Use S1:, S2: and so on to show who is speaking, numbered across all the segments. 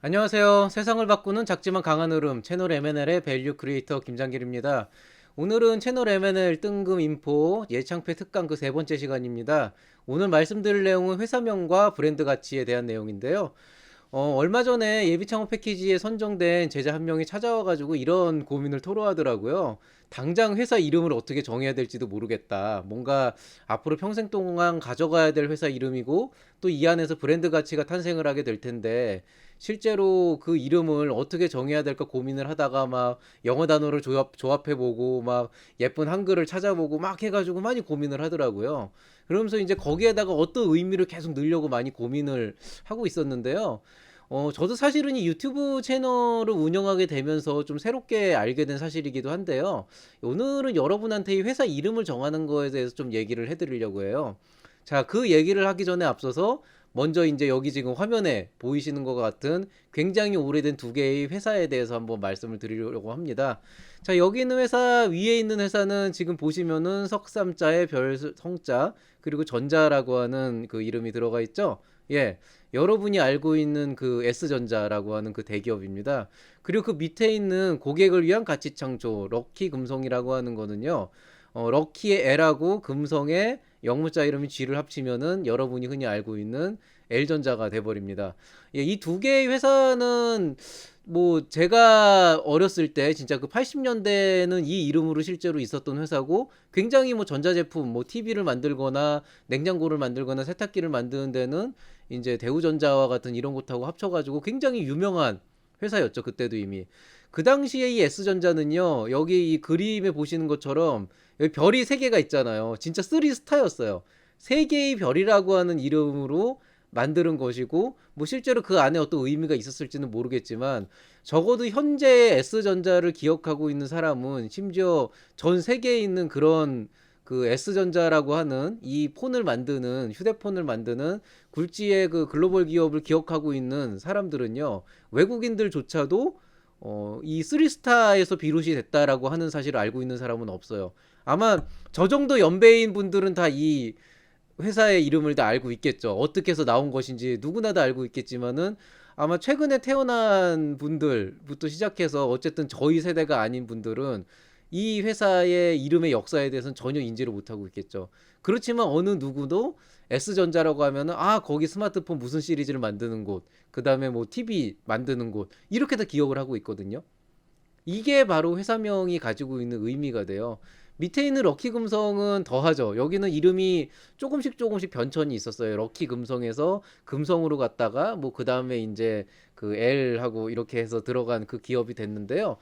S1: 안녕하세요. 세상을 바꾸는 작지만 강한 흐름 채널 M&L의 밸류 크리에이터 김장길입니다. 오늘은 채널 M&L 뜬금 인포 예창패 특강 그 세 번째 시간입니다. 오늘 말씀드릴 내용은 회사명과 브랜드 가치에 대한 내용인데요. 어, 얼마 전에 예비 창업 패키지에 선정된 제자 한 명이 찾아와가지고 이런 고민을 토로하더라고요. 당장 회사 이름을 어떻게 정해야 될지도 모르겠다. 뭔가 앞으로 평생 동안 가져가야 될 회사 이름이고 또 이 안에서 브랜드 가치가 탄생을 하게 될 텐데 실제로 그 이름을 어떻게 정해야 될까 고민을 하다가 막 영어 단어를 조합, 조합해보고 막 예쁜 한글을 찾아보고 막 해가지고 많이 고민을 하더라고요. 그러면서 이제 거기에다가 어떤 의미를 계속 넣으려고 많이 고민을 하고 있었는데요. 어, 저도 사실은 이 유튜브 채널을 운영하게 되면서 좀 새롭게 알게 된 사실이기도 한데요. 오늘은 여러분한테 이 회사 이름을 정하는 거에 대해서 좀 얘기를 해드리려고 해요. 자, 그 얘기를 하기 전에 앞서서 먼저 이제 여기 지금 화면에 보이시는 것 같은 굉장히 오래된 두 개의 회사에 대해서 한번 말씀을 드리려고 합니다. 자, 여기 있는 회사, 위에 있는 회사는 지금 보시면은 석삼자에 별 성자, 그리고 전자라고 하는 그 이름이 들어가 있죠? 예. 여러분이 알고 있는 그 S전자라고 하는 그 대기업입니다. 그리고 그 밑에 있는 고객을 위한 가치 창조, 럭키 금성이라고 하는 거는요. 어, 럭키의 L하고 금성의 영문자 이름이 G를 합치면은 여러분이 흔히 알고 있는 L전자가 돼버립니다. 예, 이 두 개의 회사는 뭐 제가 어렸을 때 진짜 그 80년대에는 이 이름으로 실제로 있었던 회사고 굉장히 뭐 전자제품 뭐 TV를 만들거나 냉장고를 만들거나 세탁기를 만드는 데는 이제 대우전자와 같은 이런 곳하고 합쳐가지고 굉장히 유명한 회사였죠. 그때도 이미. 그 당시에 이 S전자는요. 여기 이 그림에 보시는 것처럼 여기 별이 세 개가 있잖아요. 진짜 쓰리 스타였어요. 세 개의 별이라고 하는 이름으로 만드는 것이고 뭐 실제로 그 안에 어떤 의미가 있었을지는 모르겠지만 적어도 현재 S전자를 기억하고 있는 사람은 심지어 전 세계에 있는 그런 그 S전자라고 하는 이 폰을 만드는 휴대폰을 만드는 굴지의 그 글로벌 기업을 기억하고 있는 사람들은요 외국인들조차도 어, 이 쓰리스타에서 비롯이 됐다라고 하는 사실을 알고 있는 사람은 없어요. 아마 저 정도 연배인 분들은 다 이 회사의 이름을 다 알고 있겠죠. 어떻게 해서 나온 것인지 누구나 다 알고 있겠지만은 아마 최근에 태어난 분들부터 시작해서 어쨌든 저희 세대가 아닌 분들은 이 회사의 이름의 역사에 대해서는 전혀 인지를 못하고 있겠죠. 그렇지만 어느 누구도 S전자라고 하면은 아 거기 스마트폰 무슨 시리즈를 만드는 곳, 그 다음에 뭐 TV 만드는 곳 이렇게 다 기억을 하고 있거든요. 이게 바로 회사명이 가지고 있는 의미가 돼요. 밑에 있는 럭키 금성은 더하죠. 여기는 이름이 조금씩 조금씩 변천이 있었어요. 럭키 금성에서 금성으로 갔다가 뭐 그 다음에 이제 그 L하고 이렇게 해서 들어간 그 기업이 됐는데요.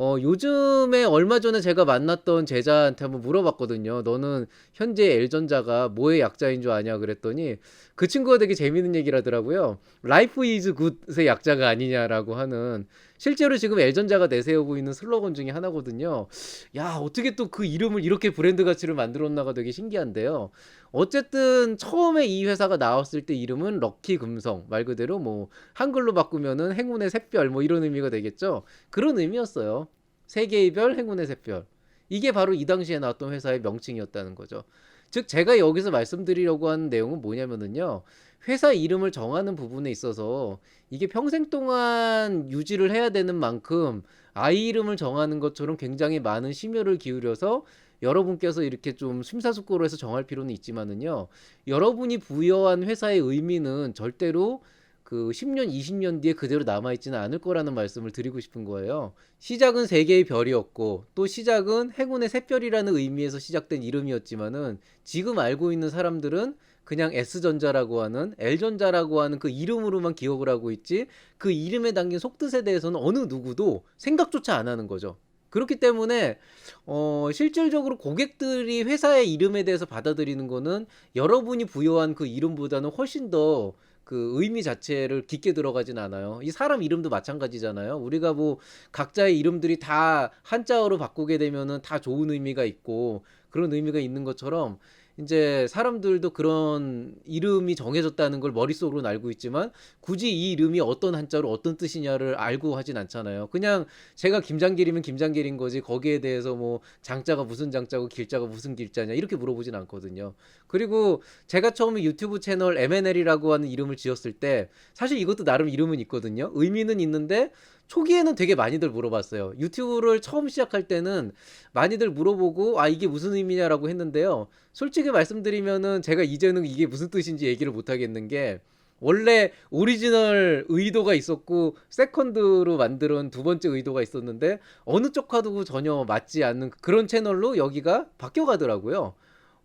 S1: 어, 요즘에 얼마 전에 제가 만났던 제자한테 한번 물어봤거든요. 너는 현재 L전자가 뭐의 약자인 줄 아냐 그랬더니 그 친구가 되게 재밌는 얘기를 하더라고요. Life is good의 약자가 아니냐라고 하는 실제로 지금 L전자가 내세우고 있는 슬로건 중에 하나거든요. 야, 어떻게 또 그 이름을 이렇게 브랜드 가치를 만들었나가 되게 신기한데요. 어쨌든 처음에 이 회사가 나왔을 때 이름은 럭키 금성 말 그대로 뭐 한글로 바꾸면은 행운의 샛별 뭐 이런 의미가 되겠죠. 그런 의미였어요. 세계의 별, 행운의 샛별. 이게 바로 이 당시에 나왔던 회사의 명칭이었다는 거죠. 즉 제가 여기서 말씀드리려고 하는 내용은 뭐냐면은요. 회사 이름을 정하는 부분에 있어서 이게 평생 동안 유지를 해야 되는 만큼 아이 이름을 정하는 것처럼 굉장히 많은 심혈을 기울여서 여러분께서 이렇게 좀 심사숙고로 해서 정할 필요는 있지만은요. 여러분이 부여한 회사의 의미는 절대로 그 10년, 20년 뒤에 그대로 남아있지는 않을 거라는 말씀을 드리고 싶은 거예요. 시작은 세 개의 별이었고, 또 시작은 행운의 샛별이라는 의미에서 시작된 이름이었지만은, 지금 알고 있는 사람들은 그냥 S전자라고 하는, L전자라고 하는 그 이름으로만 기억을 하고 있지, 그 이름에 담긴 속뜻에 대해서는 어느 누구도 생각조차 안 하는 거죠. 그렇기 때문에 어, 실질적으로 고객들이 회사의 이름에 대해서 받아들이는 거는 여러분이 부여한 그 이름보다는 훨씬 더 그 의미 자체를 깊게 들어가진 않아요. 이 사람 이름도 마찬가지잖아요. 우리가 뭐 각자의 이름들이 다 한자어로 바꾸게 되면은 다 좋은 의미가 있고 그런 의미가 있는 것처럼 이제 사람들도 그런 이름이 정해졌다는 걸 머릿속으로는 알고 있지만 굳이 이 이름이 어떤 한자로 어떤 뜻이냐를 알고 하진 않잖아요. 그냥 제가 김장길이면 김장길인 거지 거기에 대해서 뭐 장자가 무슨 장자고 길자가 무슨 길자냐 이렇게 물어보진 않거든요. 그리고 제가 처음에 유튜브 채널 MNL이라고 하는 이름을 지었을 때 사실 이것도 나름 이름은 있거든요. 의미는 있는데 초기에는 되게 많이들 물어봤어요. 유튜브를 처음 시작할 때는 많이들 물어보고 아 이게 무슨 의미냐라고 했는데요. 솔직히 말씀드리면은 제가 이제는 이게 무슨 뜻인지 얘기를 못 하겠는 게 원래 오리지널 의도가 있었고 세컨드로 만들은 두 번째 의도가 있었는데 어느 쪽하고 전혀 맞지 않는 그런 채널로 여기가 바뀌어 가더라고요.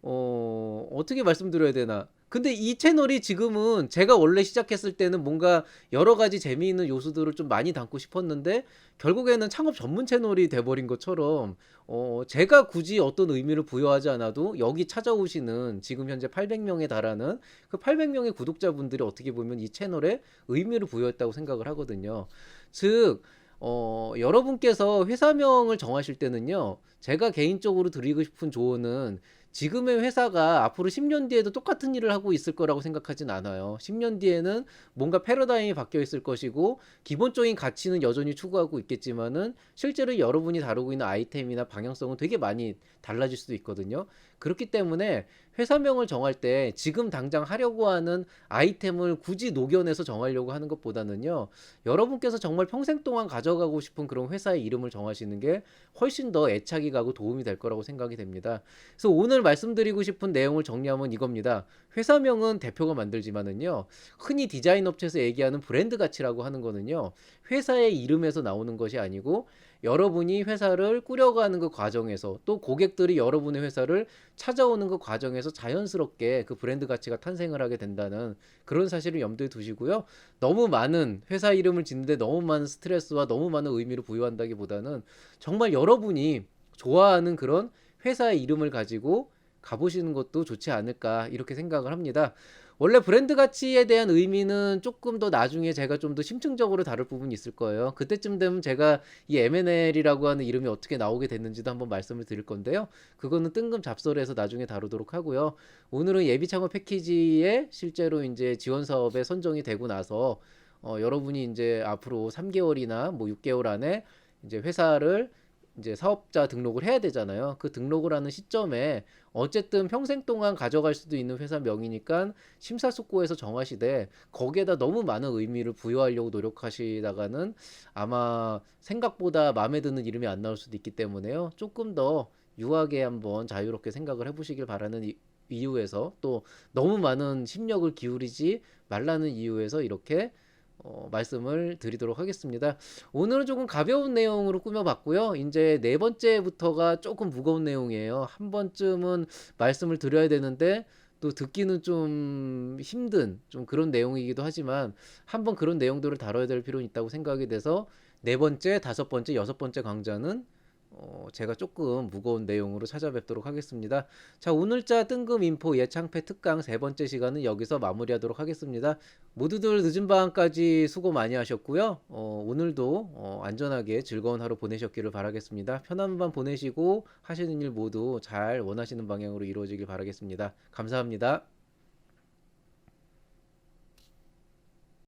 S1: 어, 어떻게 말씀드려야 되나? 근데 이 채널이 지금은 제가 원래 시작했을 때는 뭔가 여러 가지 재미있는 요소들을 좀 많이 담고 싶었는데 결국에는 창업 전문 채널이 돼버린 것처럼 어, 제가 굳이 어떤 의미를 부여하지 않아도 여기 찾아오시는 지금 현재 800명에 달하는 그 800명의 구독자분들이 어떻게 보면 이 채널에 의미를 부여했다고 생각을 하거든요. 즉, 어, 여러분께서 회사명을 정하실 때는요, 제가 개인적으로 드리고 싶은 조언은 지금의 회사가 앞으로 10년 뒤에도 똑같은 일을 하고 있을 거라고 생각하진 않아요. 10년 뒤에는 뭔가 패러다임이 바뀌어 있을 것이고 기본적인 가치는 여전히 추구하고 있겠지만은 실제로 여러분이 다루고 있는 아이템이나 방향성은 되게 많이 달라질 수도 있거든요. 그렇기 때문에 회사명을 정할 때 지금 당장 하려고 하는 아이템을 굳이 녹여내서 정하려고 하는 것보다는요. 여러분께서 정말 평생 동안 가져가고 싶은 그런 회사의 이름을 정하시는 게 훨씬 더 애착이 가고 도움이 될 거라고 생각이 됩니다. 그래서 오늘 말씀드리고 싶은 내용을 정리하면 이겁니다. 회사명은 대표가 만들지만은요. 흔히 디자인 업체에서 얘기하는 브랜드 가치라고 하는 거는요. 회사의 이름에서 나오는 것이 아니고 여러분이 회사를 꾸려가는 그 과정에서 또 고객들이 여러분의 회사를 찾아오는 그 과정에서 자연스럽게 그 브랜드 가치가 탄생을 하게 된다는 그런 사실을 염두에 두시고요. 너무 많은 회사 이름을 짓는데 너무 많은 스트레스와 너무 많은 의미를 부여한다기보다는 정말 여러분이 좋아하는 그런 회사의 이름을 가지고 가보시는 것도 좋지 않을까 이렇게 생각을 합니다. 원래 브랜드 가치에 대한 의미는 조금 더 나중에 제가 좀 더 심층적으로 다룰 부분이 있을 거예요. 그때쯤 되면 제가 이 M&L이라고 하는 이름이 어떻게 나오게 됐는지도 한번 말씀을 드릴 건데요. 그거는 뜬금 잡설에서 나중에 다루도록 하고요. 오늘은 예비 창업 패키지에 실제로 이제 지원 사업에 선정이 되고 나서 어, 여러분이 이제 앞으로 3개월이나 뭐 6개월 안에 이제 회사를 이제 사업자 등록을 해야 되잖아요. 그 등록을 하는 시점에 어쨌든 평생 동안 가져갈 수도 있는 회사 명이니까 심사숙고해서 정하시되 거기에다 너무 많은 의미를 부여하려고 노력하시다가는 아마 생각보다 마음에 드는 이름이 안 나올 수도 있기 때문에요. 조금 더 유하게 한번 자유롭게 생각을 해보시길 바라는 이, 이유에서 또 너무 많은 심력을 기울이지 말라는 이유에서 이렇게 어, 말씀을 드리도록 하겠습니다. 오늘은 조금 가벼운 내용으로 꾸며봤고요. 이제 네 번째부터가 조금 무거운 내용이에요. 한 번쯤은 말씀을 드려야 되는데 또 듣기는 좀 힘든 좀 그런 내용이기도 하지만 한번 그런 내용들을 다뤄야 될 필요는 있다고 생각이 돼서 네 번째, 다섯 번째, 여섯 번째 강좌는 어, 제가 조금 무거운 내용으로 찾아뵙도록 하겠습니다. 자, 오늘자 뜬금 인포 예창패 특강 세 번째 시간은 여기서 마무리하도록 하겠습니다. 모두들 늦은 밤까지 수고 많이 하셨고요. 어, 오늘도 어, 안전하게 즐거운 하루 보내셨기를 바라겠습니다. 편한 밤 보내시고 하시는 일 모두 잘 원하시는 방향으로 이루어지길 바라겠습니다. 감사합니다.